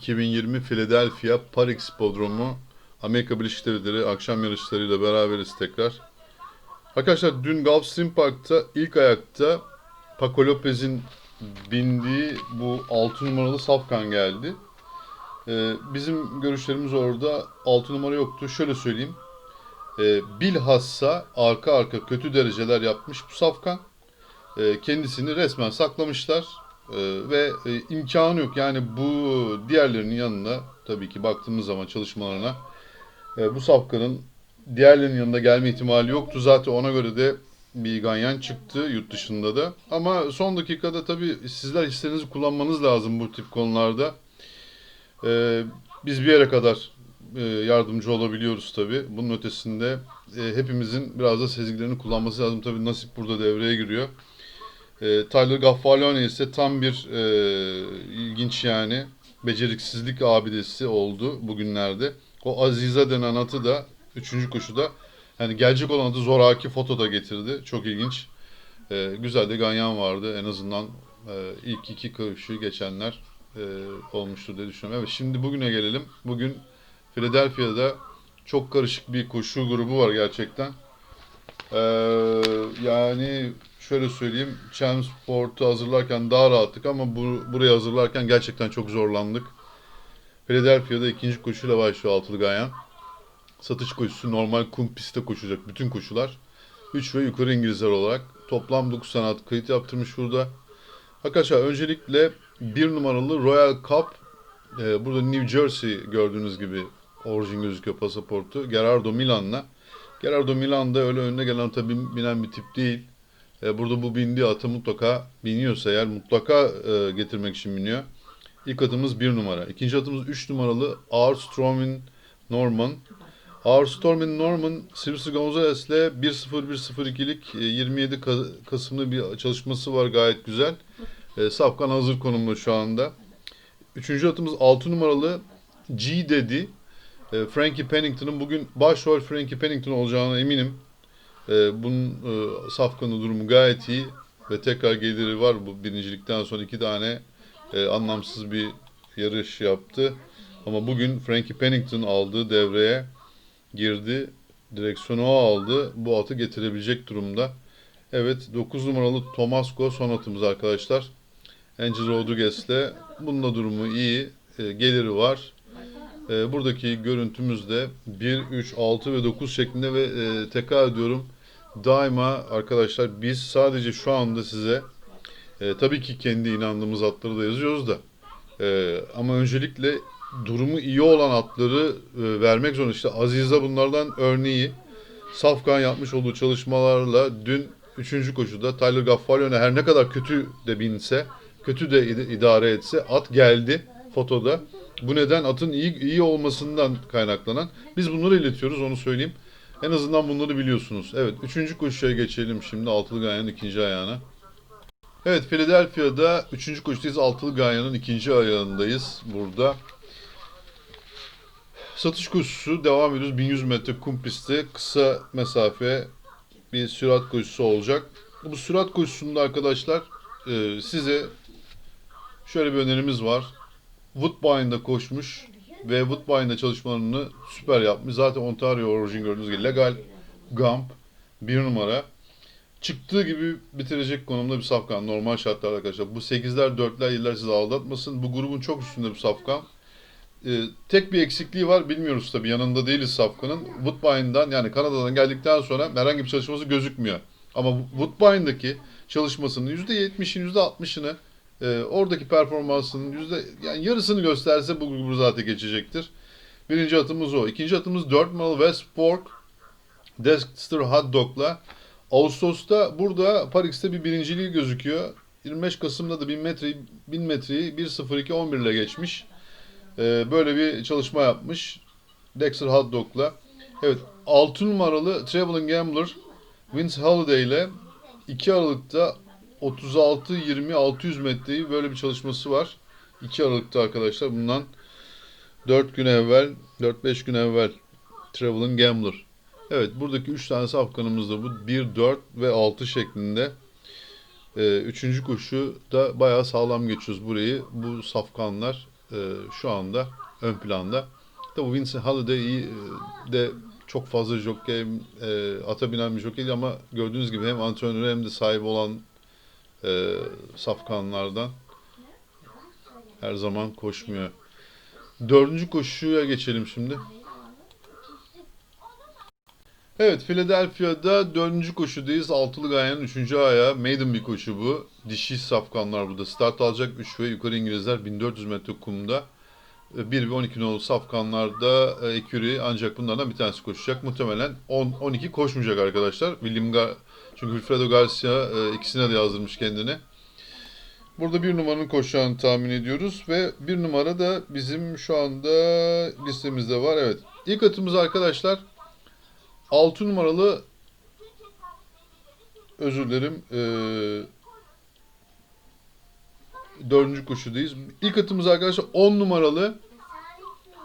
2020 Philadelphia Park Podromu Amerika Birleşik Devletleri akşam yarışlarıyla beraberiz tekrar. Arkadaşlar dün Gulfstream Park'ta ilk ayakta Paco Lopez'in bindiği bu 6 numaralı Safkan geldi. Ee, bizim görüşlerimiz orada 6 numara yoktu. Şöyle söyleyeyim. Ee, bilhassa arka arka kötü dereceler yapmış bu Safkan. Ee, kendisini resmen saklamışlar. Ee, ve e, imkanı yok. Yani bu diğerlerinin yanına tabii ki baktığımız zaman çalışmalarına e, bu Safkan'ın diğerlerinin yanında gelme ihtimali yoktu. Zaten ona göre de bir ganyan çıktı yurt dışında da. Ama son dakikada tabii sizler hislerinizi kullanmanız lazım bu tip konularda. Ee, biz bir yere kadar e, yardımcı olabiliyoruz tabii. Bunun ötesinde hepimizin biraz da sezgilerini kullanması lazım. Tabii nasip burada devreye giriyor. E, Tyler Gaffalione ise tam bir e, ilginç yani beceriksizlik abidesi oldu bugünlerde. O Aziza denen atı da 3. koşuda yani gelecek olan atı zoraki foto da getirdi. Çok ilginç. E, güzel de ganyan vardı. En azından e, ilk iki koşuyu geçenler e, olmuştur diye düşünüyorum. Evet şimdi bugüne gelelim. Bugün Philadelphia'da çok karışık bir koşu grubu var gerçekten. Ee, yani şöyle söyleyeyim, Chelmsport'u hazırlarken daha rahattık ama bu, burayı hazırlarken gerçekten çok zorlandık. Philadelphia'da ikinci koşuyla başlıyor altılı Gayan. Satış koşusu normal kum pistte koşacak bütün koşular. 3 ve yukarı İngilizler olarak. Toplam 9 tane at kayıt yaptırmış burada. Arkadaşlar öncelikle bir numaralı Royal Cup. Ee, burada New Jersey gördüğünüz gibi orijin gözüküyor pasaportu. Gerardo Milan'la. Gerardo Milan da öyle önüne gelen ata bin- binen bir tip değil. E, burada bu bindiği atı mutlaka biniyorsa eğer mutlaka e, getirmek için biniyor. İlk atımız bir numara. İkinci atımız 3 numaralı Our Stormin Norman. Our Stormin Norman Sylvester Gonzalez'le 1-0-1-0-2'lik e, 27 Ka- Kasım'lı bir çalışması var gayet güzel. E, Safkan hazır konumda şu anda. Üçüncü atımız 6 numaralı G dedi. E, Frankie Pennington'ın bugün başrol Frankie Pennington olacağına eminim. E, bunun e, Safkan'ın durumu gayet iyi ve tekrar geliri var. Bu birincilikten sonra iki tane e, anlamsız bir yarış yaptı. Ama bugün Frankie Pennington aldığı devreye girdi. Direksiyonu o aldı. Bu atı getirebilecek durumda. Evet 9 numaralı Tomasco son atımız arkadaşlar. Angel Rodriguez'le. Bunun da durumu iyi. E, geliri var. E, buradaki görüntümüz de 1, 3, 6 ve 9 şeklinde ve e, tekrar ediyorum daima arkadaşlar biz sadece şu anda size e, tabii ki kendi inandığımız atları da yazıyoruz da e, ama öncelikle durumu iyi olan atları e, vermek zorunda. İşte Aziza bunlardan örneği. Safkan yapmış olduğu çalışmalarla dün 3. koşuda Tyler Gaffalione her ne kadar kötü de binse, kötü de id- idare etse at geldi fotoda. Bu neden atın iyi iyi olmasından kaynaklanan. Biz bunları iletiyoruz onu söyleyeyim. En azından bunları biliyorsunuz. Evet 3. koşuya geçelim şimdi altılı gayanın ikinci ayağına. Evet Philadelphia'da 3. koşudayız. Altılı gayanın ikinci ayağındayız burada. Satış koşusu devam ediyoruz. 1100 metre kum pistte kısa mesafe bir sürat koşusu olacak. Bu sürat koşusunda arkadaşlar e, size şöyle bir önerimiz var. Woodbine'da koşmuş ve Woodbine'da çalışmalarını süper yapmış. Zaten Ontario orijin gördüğünüz gibi legal Gump bir numara. Çıktığı gibi bitirecek konumda bir safkan normal şartlarda arkadaşlar. Bu 8'ler 4'ler yıllar sizi aldatmasın. Bu grubun çok üstünde bir safkan. Ee, tek bir eksikliği var bilmiyoruz tabii yanında değiliz Safkan'ın. Woodbine'dan yani Kanada'dan geldikten sonra herhangi bir çalışması gözükmüyor. Ama Woodbine'daki çalışmasının %70'in %60'ını e, oradaki performansının yüzde yani yarısını gösterse bu grubu zaten geçecektir. Birinci atımız o. İkinci atımız 4 numaralı West Fork Dexter Hot Dog'la. Ağustos'ta burada Paris'te bir birinciliği gözüküyor. 25 Kasım'da da 1000 metreyi 1000 metreyi 1.02.11 ile geçmiş. Ee, böyle bir çalışma yapmış. Dexter Hot Dog'la. Evet 6 numaralı Traveling Gambler Vince Halliday ile 2 Aralık'ta 36-20 600 metreyi böyle bir çalışması var. 2 Aralık'ta arkadaşlar bundan 4 gün evvel 4-5 gün evvel Traveling Gambler. Evet buradaki 3 tane safkanımız da bu 1, 4 ve 6 şeklinde. Ee, üçüncü koşu da bayağı sağlam geçiyoruz burayı. Bu safkanlar e, şu anda ön planda. Tabii Vincent Holiday e, de çok fazla jockey e, ata binen bir jockey ama gördüğünüz gibi hem antrenörü hem de sahibi olan e, safkanlardan her zaman koşmuyor. Dördüncü koşuya geçelim şimdi. Evet, Philadelphia'da dördüncü koşudayız. Altılı Gayan'ın üçüncü ayağı. Maiden bir koşu bu. Dişi safkanlar burada. Start alacak 3 ve yukarı İngilizler 1400 metre kumda. 1 ve 12 nolu safkanlarda e, Eküri ancak bunlardan bir tanesi koşacak. Muhtemelen 10 12 koşmayacak arkadaşlar. William Gar çünkü Wilfredo Garcia e, ikisine de yazdırmış kendini. Burada bir numaranın koşacağını tahmin ediyoruz ve bir numara da bizim şu anda listemizde var. Evet. İlk atımız arkadaşlar 6 numaralı özür dilerim. Ee, dördüncü koşudayız. İlk atımız arkadaşlar 10 numaralı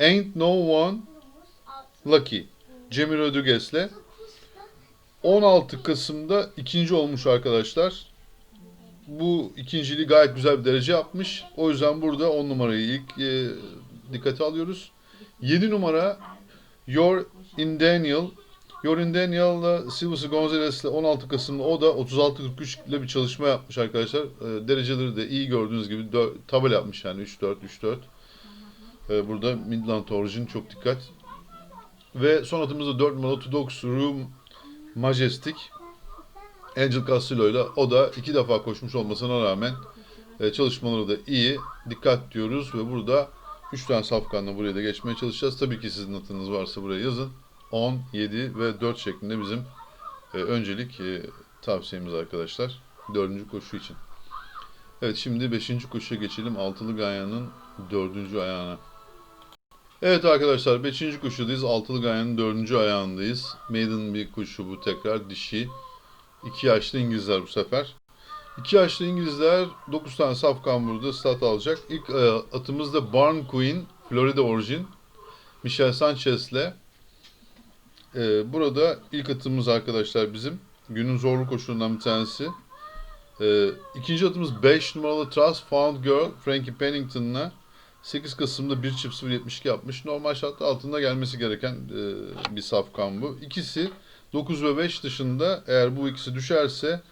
Ain't No One Lucky. Jamie Rodriguez'le 16 Kasım'da ikinci olmuş arkadaşlar. Bu ikinciliği gayet güzel bir derece yapmış. O yüzden burada 10 numarayı ilk e, dikkate alıyoruz. 7 numara Your in Daniel Yorin Daniel'la Silvio Gonzalez'le 16 Kasım'da o da 36-43 ile bir çalışma yapmış arkadaşlar. E, dereceleri de iyi gördüğünüz gibi dö- tabela yapmış yani 3-4 3-4. E, burada Midland Origin çok dikkat. Ve son atımızda 4 numaralı Orthodox Room Majestic Angel Castillo ile o da iki defa koşmuş olmasına rağmen e, çalışmaları da iyi. Dikkat diyoruz ve burada 3 tane safkanla buraya da geçmeye çalışacağız. Tabii ki sizin atınız varsa buraya yazın. 10, 7 ve 4 şeklinde bizim e, öncelik e, tavsiyemiz arkadaşlar. Dördüncü koşu için. Evet şimdi 5. koşuya geçelim. Altılı Ganyan'ın 4. ayağına. Evet arkadaşlar 5. koşudayız. Altılı Ganyan'ın 4. ayağındayız. Maiden bir koşu bu tekrar dişi. 2 yaşlı İngilizler bu sefer. 2 yaşlı İngilizler 9 tane safkan burada start alacak. İlk e, atımız da Barn Queen, Florida Origin. Michel Sanchez'le ee, burada ilk atımız arkadaşlar bizim. Günün zorlu koşulundan bir tanesi. Ee, ikinci atımız 5 numaralı Trust Found Girl Frankie Pennington'la 8 Kasım'da 1 çift 0.72 yapmış. Normal şartlar altında gelmesi gereken e, bir safkan bu. İkisi 9 ve 5 dışında eğer bu ikisi düşerse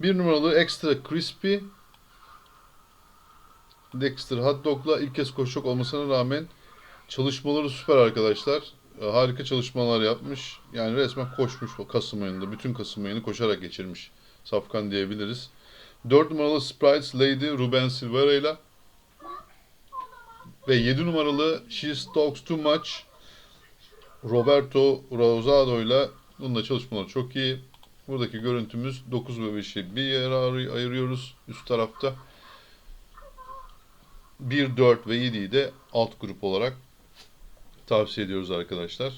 bir numaralı Extra Crispy Dexter Hot Dog'la ilk kez koşacak olmasına rağmen çalışmaları süper arkadaşlar. E, harika çalışmalar yapmış. Yani resmen koşmuş Kasım ayında. Bütün Kasım ayını koşarak geçirmiş. Safkan diyebiliriz. 4 numaralı Sprites Lady Ruben Silvera ile ve 7 numaralı She Stalks Too Much Roberto Rosado ile bunun da çalışmaları çok iyi. Buradaki görüntümüz 9 ve 5'i bir yere ayır- ayırıyoruz üst tarafta. 1, 4 ve 7'yi de alt grup olarak tavsiye ediyoruz arkadaşlar.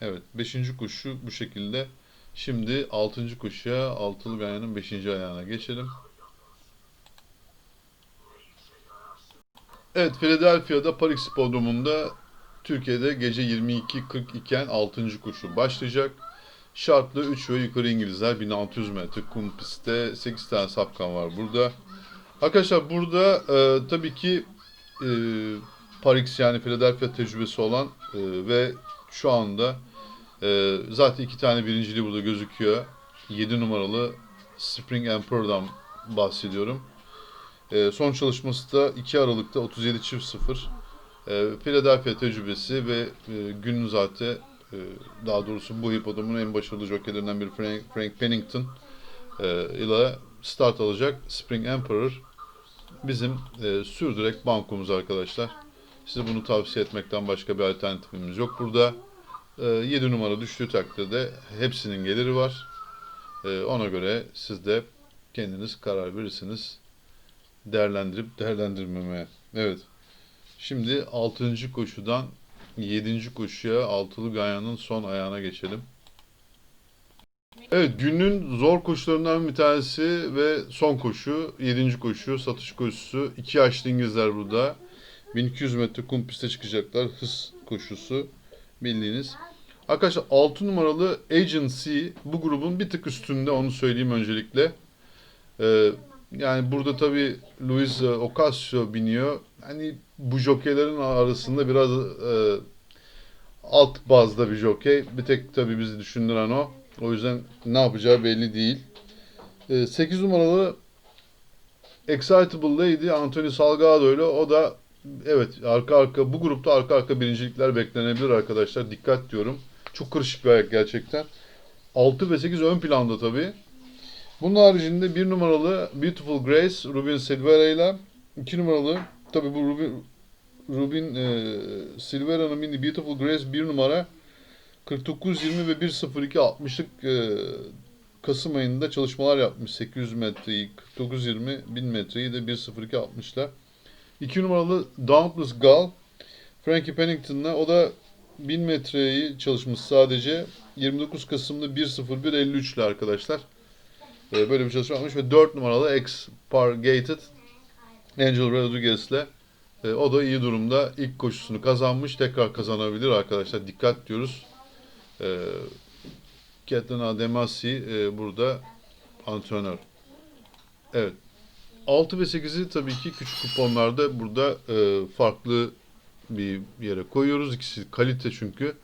Evet 5. koşu bu şekilde. Şimdi 6. koşuya altılı ganyanın 5. ayağına geçelim. Evet Philadelphia'da Paris Spodrumu'nda Türkiye'de gece 22.40 iken 6. koşu başlayacak. Şartlı 3 ve yukarı İngilizler 1600 metre kum pistte 8 tane sapkan var burada. Arkadaşlar burada e, tabii ki e, Paris yani Philadelphia tecrübesi olan e, ve şu anda e, zaten iki tane birinciliği burada gözüküyor. 7 numaralı Spring Emperor'dan bahsediyorum. E, son çalışması da 2 Aralık'ta 37 çift 0. E, Philadelphia tecrübesi ve e, günün zaten e, daha doğrusu bu hipodomun en başarılı jockeylerinden biri Frank, Frank Pennington e, ile start alacak Spring Emperor bizim e, sürdürek bankomuz arkadaşlar. Size bunu tavsiye etmekten başka bir alternatifimiz yok burada. E, 7 numara düştüğü takdirde hepsinin geliri var. E, ona göre siz de kendiniz karar verirsiniz. Değerlendirip değerlendirmemeye. Evet. Şimdi 6. koşudan 7. koşuya altılı gayanın son ayağına geçelim. Evet günün zor koşularından bir tanesi ve son koşu 7. koşu satış koşusu. 2 yaşlı İngilizler burada. 1200 metre kum piste çıkacaklar. Hız koşusu bildiğiniz. Arkadaşlar 6 numaralı Agency bu grubun bir tık üstünde onu söyleyeyim öncelikle. Ee, Yani burada tabii Luis e, Ocasio biniyor. Hani bu jokeylerin arasında biraz e, alt bazda bir jokey. Bir tek tabii bizi düşündüren o. O yüzden ne yapacağı belli değil. 8 numaralı Excitable Lady Anthony Salgado ile o da evet arka arka bu grupta arka arka birincilikler beklenebilir arkadaşlar. Dikkat diyorum. Çok kırışık bir ayak gerçekten. 6 ve 8 ön planda tabii. Bunun haricinde 1 numaralı Beautiful Grace Rubin Silvera ile 2 numaralı tabii bu Rubin Rubin e, Silvera'nın mini Beautiful Grace 1 numara 49-20 ve 1.02 60'lık e, Kasım ayında çalışmalar yapmış. 800 metreyi 49-20 1000 metreyi de 1.02 60'la. 2 numaralı Dauntless Gull Frankie Pennington'la o da 1000 metreyi çalışmış sadece. 29 Kasım'da 1.01 53 ile arkadaşlar. E, böyle bir çalışma yapmış ve 4 numaralı X Par Gated Angel Rodriguez'le e, o da iyi durumda. İlk koşusunu kazanmış. Tekrar kazanabilir arkadaşlar. Dikkat diyoruz. E, Ketlana Demasi e, burada antrenör. Evet. 6 ve 8'i tabii ki küçük kuponlarda burada e, farklı bir yere koyuyoruz. İkisi kalite çünkü.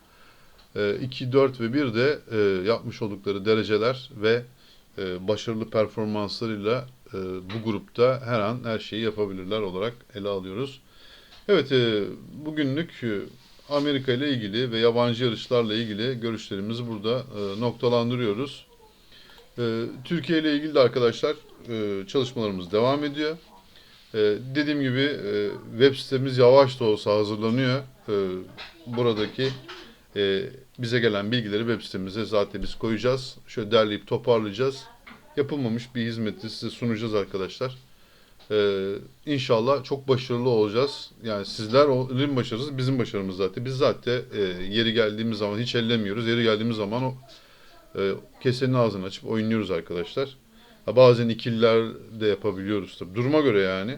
E, 2, 4 ve 1 de e, yapmış oldukları dereceler ve e, başarılı performanslarıyla e, bu grupta her an her şeyi yapabilirler olarak ele alıyoruz. Evet, e, bugünlük e, Amerika ile ilgili ve yabancı yarışlarla ilgili görüşlerimizi burada e, noktalandırıyoruz. E, Türkiye ile ilgili de arkadaşlar e, çalışmalarımız devam ediyor. E, dediğim gibi e, web sitemiz yavaş da olsa hazırlanıyor. Buradaki bize gelen bilgileri web sitemize zaten biz koyacağız. Şöyle derleyip toparlayacağız. Yapılmamış bir hizmeti size sunacağız arkadaşlar. Ee, inşallah çok başarılı olacağız. Yani sizlerin başarısı bizim başarımız zaten. Biz zaten yeri geldiğimiz zaman hiç ellemiyoruz. Yeri geldiğimiz zaman o kesenin ağzını açıp oynuyoruz arkadaşlar. Ha, bazen ikililer de yapabiliyoruz tabii. Duruma göre yani.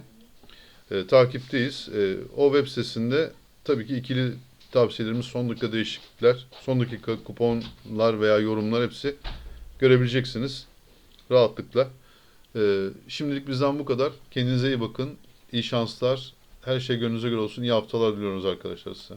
E, takipteyiz. E, o web sitesinde tabii ki ikili tavsiyelerimiz son dakika değişiklikler, son dakika kuponlar veya yorumlar hepsi görebileceksiniz rahatlıkla. Ee, şimdilik bizden bu kadar. Kendinize iyi bakın. İyi şanslar. Her şey gönlünüze göre olsun. İyi haftalar diliyoruz arkadaşlar size.